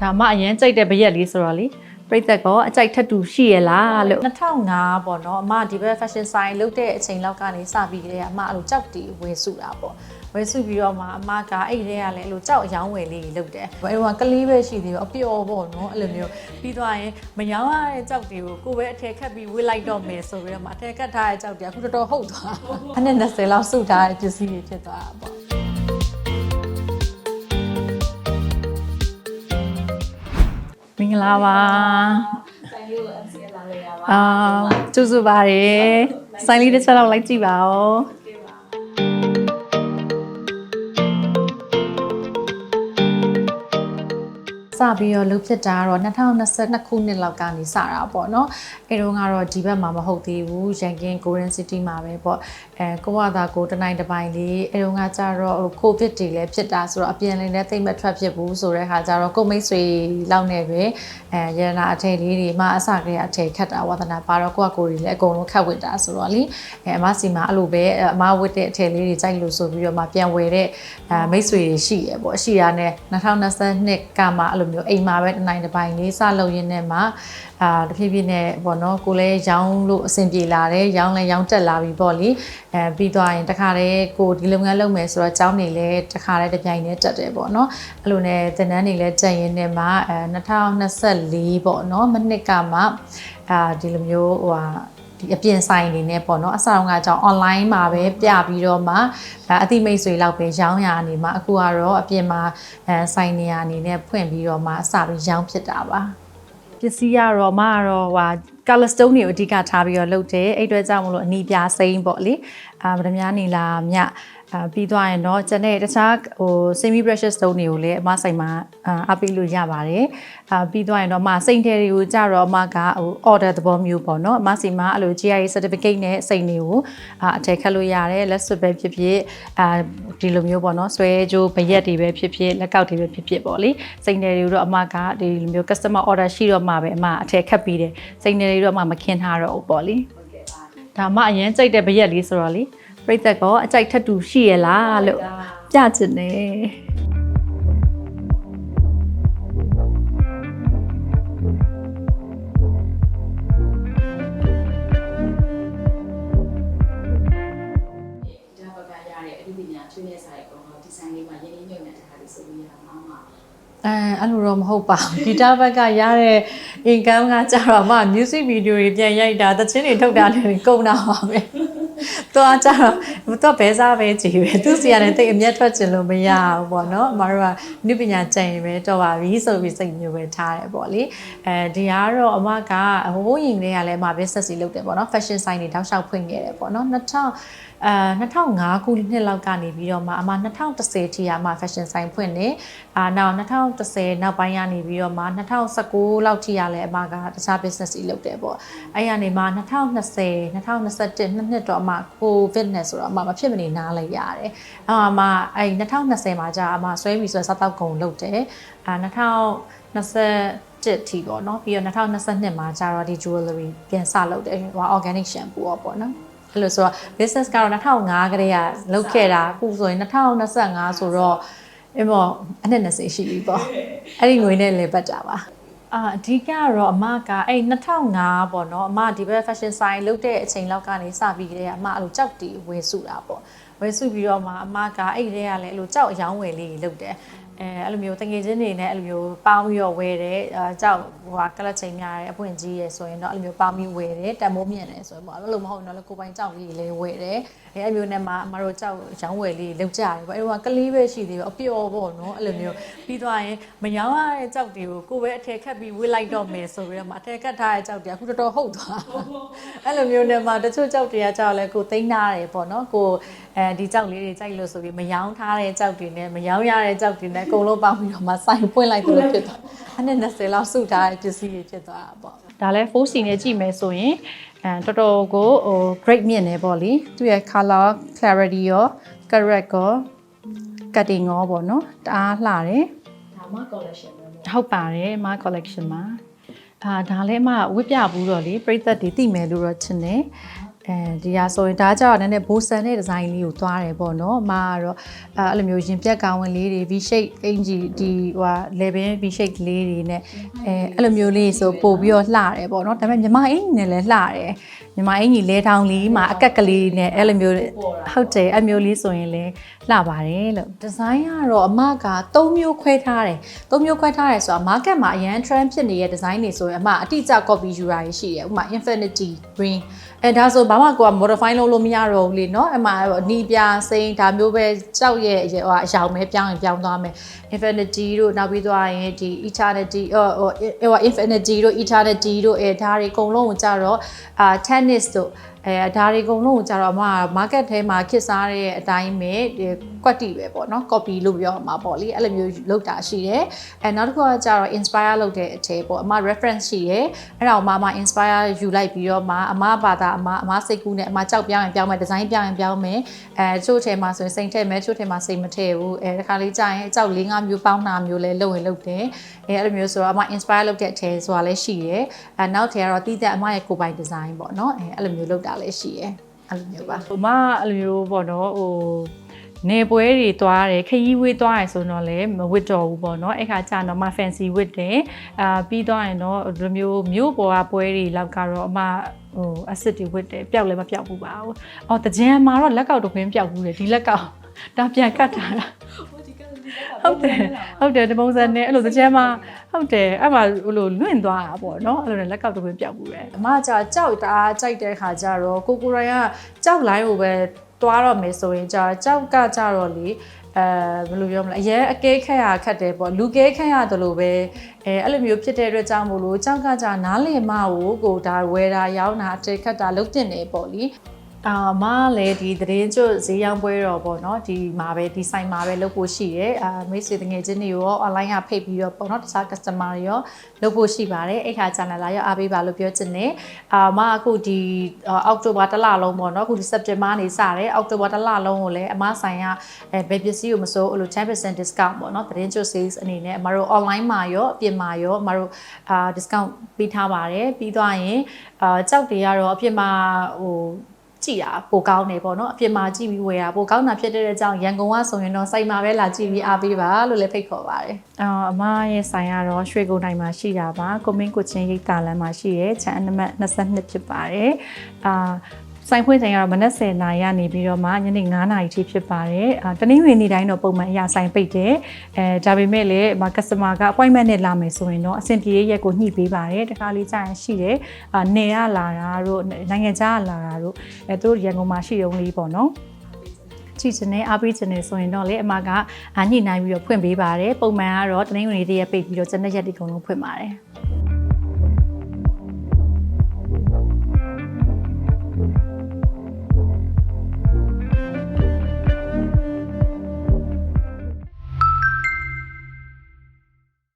ဒါမှအရင်ကြိုက်တဲ့ဘရက်လေးဆိုတော့လေပြိသက်ကောအကြိုက်ထက်တူရှိရလားလို့2005ပေါ့နော်အမဒီဘက် fashion sign လုပ်တဲ့အချိန်လောက်ကနေစပြီးကြတဲ့အမအဲ့လိုကြောက်တီဝယ်စုတာပေါ့ဝယ်စုပြီးတော့မှအမကအဲ့ဒီတည်းကလည်းအဲ့လိုကြောက်အယောင်းဝယ်လေးကြီးလုပ်တယ်ဘယ်တော့ကလေးပဲရှိသေးရောအပျော်ပေါ့နော်အဲ့လိုမျိုးပြီးသွားရင်မယောင်းရတဲ့ကြောက်တီကိုကိုယ်ပဲအထည်ခတ်ပြီးဝေးလိုက်တော့မယ်ဆိုပြီးတော့မှအထည်ခတ်ထားတဲ့ကြောက်တီကအခုတော်တော်ဟုတ်သွားအနည်း20လောက်စုထားတဲ့ပစ္စည်းတွေဖြစ်သွားတာပေါ့ ဂလာပါဆိုင်လေးကို MC လာလေရပါအာကျူစုပါတယ်ဆိုင်လေးတစ်ချက်တော့လိုက်ကြည့်ပါဦး စပြီးတော့လှုပ်ဖြစ်တာကတော့2022ခုနှစ်လောက်ကနေစတာပေါ့နော်အဲတုန်းကတော့ဒီဘက်မှာမဟုတ်သေးဘူးရန်ကင်း Golden City မှာပဲပေါ့အဲကိုဝသာကိုတနိုင်တစ်ပိုင်းလေးအဲတုန်းကကျတော့ဟို COVID တွေလည်းဖြစ်တာဆိုတော့အပြင်လည်းလည်းသိမ့်မထွက်ဖြစ်ဘူးဆိုတဲ့ခါကျတော့ကိုမိတ်ဆွေလောက်နေပဲအဲရတနာအထည်လေးတွေမှအစကတည်းကအထည်ခတ်တာဝါသနာပါတော့ကိုကကိုတွေလည်းအကုန်လုံးခတ်ဝစ်တာဆိုတော့လေအဲအမစီမှာအဲ့လိုပဲအမဝစ်တဲ့အထည်လေးတွေကြိုက်လို့ဆိုပြီးတော့မှပြန်ဝယ်တဲ့အဲမိတ်ဆွေတွေရှိရပေါ့ရှိရတဲ့2022ကမှအဲ့လိုမျိုးအိမ်မှာပဲတနိုင်တစ်ပိုင်းလေးစလုပ်ရင်းနဲ့မှအာတဖြည်းဖြည်းနဲ့ပေါ့နော်ကိုလည်းရောင်းလို့အဆင်ပြေလာတယ်ရောင်းလည်းရောင်းတက်လာပြီပေါ့လေအဲပြီးသွားရင်တခါတည်းကိုဒီလုပ်ငန်းလုပ်မယ်ဆိုတော့ကျောင်းနေလဲတခါတည်းတစ်ပြိုင်တည်းတက်တယ်ပေါ့နော်အဲ့လိုနဲ့တင်တန်းနေလဲတက်ရင်းနဲ့မှအဲ2024ပေါ့နော်မနှစ်ကမှအာဒီလိုမျိုးဟိုဟာ ဒီအပြင်ဆိုင်နေနဲ့ပေါ့နော်အဆောင်ကကြောင့် online မှာပဲပြပြီးတော့မှဒါအတိမိတ်ဆွေလောက်ပဲရောင်းရနေမှာအခုကတော့အပြင်မှာအဲဆိုင်နေရအနေနဲ့ဖွင့်ပြီးတော့မှအစပြီးရောင်းဖြစ်တာပါပစ္စည်းကတော့မကတော့ဟာ color stone တွေကိုအဓိကထားပြီးတော့လုပ်တယ်အဲ့အတွက်ကြောင့်မလို့အနီးပြစိမ်းပေါ့လေအာဗဒမြားနီလာမြအာပြီးသွားရင်တော့ကျန်တဲ့တခြားဟို semi precious stone တွေကိုလည်းအမဆိုင်မှာအာအပေးလို့ရပါတယ်အာပြီးသွားရင်တော့အမစိန်တယ်တွေကိုကြတော့အမကဟို order သဘောမျိုးပေါ့နော်အမစီမှာအဲ့လို GIA certificate နဲ့စိန်တွေကိုအာအထည်ခတ်လို့ရတယ်လက်စွပ်ပဲဖြစ်ဖြစ်အာဒီလိုမျိုးပေါ့နော်ဆွဲကြိုးဗရက်တွေပဲဖြစ်ဖြစ်လက်ကောက်တွေပဲဖြစ်ဖြစ်ပေါ့လေစိန်တယ်တွေတော့အမကဒီလိုမျိုး customer order ရှိတော့မှပဲအမအထည်ခတ်ပြီးတယ်စိန်တယ်တွေတော့အမမခင်းထားတော့ဘူးပေါ့လေဟုတ်ကဲ့ပါဒါမှအရင်ကြိုက်တဲ့ဘရက်လေးဆိုတော့လေ ပြိသက်ကောအကြိုက်ထက်တူရှိရလားလို့ပြချင်တယ်ဒီဘက်ကရတဲ့အမှုပညာချွေးနေဆိုင်ကောင်ဒီဇိုင်းလေးမှာရင်းနှီးမြှုပ်နှံထားတာလေးဆိုပြီးရမှာမှာအဲအဲ့လိုတော့မဟုတ်ပါဘူးဂီတဘက်ကရတဲ့ income ကကြတော့မှ music video တွေပြန်ရိုက်တာသချင်းတွေထုတ်တာလည်းကုန်တာပါပဲ။ သူကကြတော့သူကဘဲစားပဲကြည်ပဲသူစီရတယ်တိတ်အမျက်ထွက်ချင်လို့မရဘူးပေါ့နော်။အမတို့ကနုပညာကျင့်ရင်ပဲတော့ပါပြီဆိုပြီးစိတ်မျိုးပဲထားတယ်ပေါ့လေ။အဲဒီကတော့အမကဟိုးရင်လေးကလည်းအမ business ကြီးလုပ်တယ်ပေါ့နော် fashion sign တွေတောက်လျှောက်ဖွင့်ခဲ့တယ်ပေါ့နော်2000အာ2005ခုနှစ်လောက်ကနေပြီးတော့မှအမ2010ထိကအမ fashion sign ဖွင့်နေအာနောက်2010နောက်ပိုင်းကနေပြီးတော့မှ2019လောက်ထိရလဲအမကတခြား business ကြီးလုပ်တယ်ပေါ့အဲ့ရနေမှ2020 2021နှစ်နှစ်တော့အမ covid နဲ့ဆိုတော့အမမဖြစ်မနေနားလိုက်ရတယ်အဲ့အမအဲ့2020မှာကြာအမဆွဲပြီးဆွဲစားတော့ကုန်လုပ်တယ်အာ2020တစ်ထီပေါ့နော်ပြီးတော့2022မှာကျတော့ဒီ jewelry ပြန်စလုပ်တယ်ဟို organic shampoo ပေါ့နော်အဲ့လိုဆိုတော့ business ကတော့2005ကတည်းကလုပ်ခဲ့တာအခုဆိုရင်2025ဆိုတော့အမေအနှစ်20ရှိပြီပေါ့အဲ့ဒီငွေနဲ့လေပတ်တာပါ အာအဓိကကတော့အမကအဲ့2005ပေါ့နော်အမဒီဘက် fashion sign လုပ်တဲ့အချိန်လောက်ကနေစပြီးကြတဲ့အမအဲ့လိုကြောက်တီဝယ်စုတာပေါ့ဝယ်စုပြီးတော့မှအမကအဲ့ဒီတည်းကလည်းအဲ့လိုကြောက်အယောင်းဝယ်လေးကြီးလုပ်တယ် အဲအဲ့လိုမျိုးတငယ်ချင်းတွေနဲ့အဲ့လိုမျိုးပေါင်းပြီးတော့ဝယ်တယ်အဲကြောက်ဟိုဟာကလတ်ချိန်များတယ်အပွင့်ကြီးရယ်ဆိုရင်တော့အဲ့လိုမျိုးပေါင်းပြီးဝယ်တယ်တန်မိုးမြင့်တယ်ဆိုရင်ပေါ့အဲ့လိုမဟုတ်တော့လည်းကိုယ်ပိုင်ကြောက်လေးလေးဝယ်တယ်အဲအဲ့မျိုးနဲ့မှအမတို့ကြောက်ရောင်းဝယ်လေးလုပ်ကြတယ်ပေါ့အဲ့တော့ကလေးပဲရှိသေးတယ်အပျော်ပေါ့နော်အဲ့လိုမျိုးပြီးသွားရင်မယောင်းရတဲ့ကြောက်တွေကိုကိုယ်ပဲအထည်ခတ်ပြီးဝေးလိုက်တော့မယ်ဆိုပြီးတော့မှအထည်ခတ်ထားတဲ့ကြောက်တွေအခုတော်တော်ဟုတ်သွားအဲ့လိုမျိုးနဲ့မှတချို့ကြောက်တွေကကြောက်လဲကိုသိမ်းထားတယ်ပေါ့နော်ကိုအဲဒီကြောက်လေးတွေကြိုက်လို့ဆိုပြီးမယောင်းထားတဲ့ကြောက်တွေနဲ့မယောင်းရတဲ့ကြောက်တွေနဲ့အကုန်လုံးပေါင်းပြီးတော့မှစိုင်ပွင့်လိုက်တယ်လို့ဖြစ်သွားအနည်း20လောက်စုထားတဲ့ပစ္စည်းတွေဖြစ်သွားတာပေါ့ဒါလဲ 4C နဲ့ကြည့်မယ်ဆိုရင်အဲတော်တော်ကိုဟို great မြင့်နေပေါ့လေသူရဲ့ color clarity ရော correct ရော cutting ရောပေါ့နော်တအားလှတယ်ဒါမှ collection ပဲပေါ့ဟုတ်ပါတယ်မ collection မှာအာဒါလည်းမဝစ်ပြဘူးတော့လေပြိသက်တွေသိမယ်လို့တော့ချင်တယ် အဲဒီဟာဆိုရင်ဒါကြတော့နည်းနည်းဘိုးဆန်တဲ့ဒီဇိုင်းလေးကိုသွားတယ်ပေါ့နော်အမကတော့အဲအဲ့လိုမျိုးရင်ပြက်ကောင်းဝင်လေးတွေ V shape အင်ဂျီဒီဟိုဟာ level V shape လေးတွေနဲ့အဲအဲ့လိုမျိုးလေးဆိုပို့ပြီးတော့လှတယ်ပေါ့နော်ဒါပေမဲ့မြမအင်ကြီးနဲ့လည်းလှတယ်မြမအင်ကြီးလဲထောင်လေးမှာအကက်ကလေးနဲ့အဲ့လိုမျိုးဟုတ်တယ်အဲ့မျိုးလေးဆိုရင်လည်းလှပါတယ်လို့ဒီဇိုင်းကတော့အမက၃မျိုးခွဲထားတယ်၃မျိုးခွဲထားတယ်ဆိုတာ market မှာအရန် trend ဖြစ်နေတဲ့ဒီဇိုင်းတွေဆိုရင်အမအတိအကျ copy ယူတာရှိတယ်ဥပမာ infinity ring အဲဒါဆိုဘာမှကိုက modify လုပ်လို့မရတော့ဘူးလေเนาะအမှအနီးပြစိမ်းဒါမျိုးပဲကြောက်ရဲ့ဟိုအရောင်ပဲပြောင်းရင်ပြောင်းသွားမယ် infinity တို့နောက်ပြီးသွားရင်ဒီ eternity ဟိုဟို infinity တို့ eternity တို့အဲဒါတွေအကုန်လုံးကိုကြတော့အာ tennis တို့အဲဒါတွေအကုန်လုံးကိုကြတော့အမ market ထဲမှာခစ်စားတဲ့အတိုင်းပဲ ကွက်တီပဲပေါ့နော် copy လို့ပြောမှာပေါ့လေအဲ့လိုမျိုးလောက်တာရှိတယ်အဲနောက်တစ်ခုကကြတော့ inspire လုပ်တဲ့အထည်ပေါ့အမ reference ရှိတယ်အဲ့ဒါကိုမမ inspire ယူလိုက်ပြီးတော့မှအမဘာသာအမအမစိတ်ကူးနဲ့အမကြောက်ပြောင်းရင်ပြောင်းမယ်ဒီဇိုင်းပြောင်းရင်ပြောင်းမယ်အဲချို့ထဲမှာဆိုရင်စိတ်ထည့်မယ်ချို့ထဲမှာစိတ်မထည့်ဘူးအဲတခါလေးကြာရင်အကြောက်၄၅မျိုးပေါင်းတာမျိုးလဲလုပ်ရင်လုပ်တယ်အဲအဲ့လိုမျိုးဆိုတော့အမ inspire လုပ်တဲ့အထည်ဆိုတာလည်းရှိတယ်အဲနောက်ထည်ကတော့တီးတဲ့အမရဲ့ကိုယ်ပိုင်ဒီဇိုင်းပေါ့နော်အဲအဲ့လိုမျိုးလုပ်တာလည်းရှိတယ်အဲ့လိုမျိုးပါဟိုမအဲ့လိုမျိုးပေါ့နော်ဟို နေပွဲတွေသွားတယ်ခရီးဝေးသွားရဆိုတော့လည်းမဝစ်တော့ဘူးပေါ့နော်အဲ့ခါကျတော့မှ fancy ဝစ်တယ်အာပြီးသွားရင်တော့ဒီလိုမျိုးမြို့ပေါ်ကပွဲတွေလောက်ကတော့အမဟို acid တွေဝစ်တယ်ပျောက်လည်းမပျောက်ဘူးပါဘူးအော်တကြံမှာတော့လက်ကောက်တစ်ခွင်းပျောက်ဘူးလေဒီလက်ကောက်ဒါပြန်ကတ်တာလားဟုတ်တယ်ဟုတ်တယ်ဒီပုံစံနဲ့အဲ့လိုတကြံမှာဟုတ်တယ်အဲ့မှာဟိုလိုလွင့်သွားတာပေါ့နော်အဲ့လိုနဲ့လက်ကောက်တစ်ခွင်းပျောက်ဘူးလေအမကကြောက်ကြောက်တအားကြိုက်တဲ့ခါကျတော့ကိုကိုရိုင်းကကြောက်လိုင်းကိုပဲ တွားတော့မယ်ဆိုရင်ကြာကြောက်ကကြတော့လေအဲဘယ်လိုပြောမလဲအရင်အကဲခက်ရခက်တယ်ပေါ့လူကဲခက်ရတယ်လို့ပဲအဲအဲ့လိုမျိုးဖြစ်တဲ့အတွက်ကြောင့်မို့လို့ကြောက်ကကြနားလည်မကိုကိုဒါဝယ်တာရောင်းတာအတေခက်တာလုံးတင်နေပေါ့လी အာမလည်းဒီသတင်းကျွတ်ဈေးရောင်းပွဲတော့ပေါ့နော်ဒီမှာပဲဒီဆိုင်မှာပဲလုပ်ဖို့ရှိတယ်အာမိတ်ဆွေတငယ်ချင်းတွေရော online ကဖိတ်ပြီးတော့ပေါ့နော်တခြား customer တွေရောလုပ်ဖို့ရှိပါတယ်အဲ့ခါ channel လာရောက်အားပေးပါလို့ပြောချင်တယ်အာမအခုဒီအောက်တိုဘာတစ်လလုံးပေါ့နော်အခုဒီ September နေစတယ်အောက်တိုဘာတစ်လလုံးကိုလည်းအမဆိုင်ကအဲဘယ်ပစ္စည်းကိုမစိုးအဲ့လို10% discount ပေါ့နော်သတင်းကျွတ် sales အနေနဲ့အမတို့ online မှာရောအပြင်မှာရောအမတို့အာ discount ပေးထားပါတယ်ပြီးသွားရင်အာကြောက်တွေကတော့အပြင်မှာဟို ကြည့်တာပိုကောင်းနေပေါ့နော်အပြင်မှာကြည့်ပြီးဝယ်တာပိုကောင်းတာဖြစ်တဲ့အကြောင်းရန်ကုန်ကဆိုရင်တော့စိုက်မှာပဲလာကြည့်ပြီးအားပေးပါလို့လည်းဖိတ်ခေါ်ပါတယ်အော်အမရဲ့ဆိုင်ကတော့ရွှေကုန်းတိုင်းမှာရှိတာပါကိုမင်းကိုချင်းရိတ်တာလမ်းမှာရှိရဲချန်အနမတ်22ဖြစ်ပါတယ်အာ ဆိုင်ဖွင့်ချိန်ကတော့မနက်10:00နာရီကနေပြီးတော့မှညနေ9:00နာရီထိဖြစ်ပါတယ်အာတနင်္ဂနွေနေ့တိုင်းတော့ပုံမှန်အရာဆိုင်ပိတ်တယ်အဲဒါပေမဲ့လည်းမ customer က appointment နဲ့လာမယ်ဆိုရင်တော့အဆင်ပြေရက်ကိုညှိပေးပါတယ်တခါလေးကြာရင်ရှိတယ်အာနေရလာတာတို့နိုင်ငံခြားကလာတာတို့အဲသူတို့ရန်ကုန်မှာရှိရုံလေးပေါ့နော်ကြည့်ချင်တယ်အားပေးချင်တယ်ဆိုရင်တော့လေအမကအာညှိနှိုင်းပြီးတော့ဖွင့်ပေးပါတယ်ပုံမှန်ကတော့တနင်္ဂနွေနေ့တည်းရက်ပိတ်ပြီးတော့ကျန်တဲ့ရက်တွေအကုန်လုံးဖွင့်ပါတယ်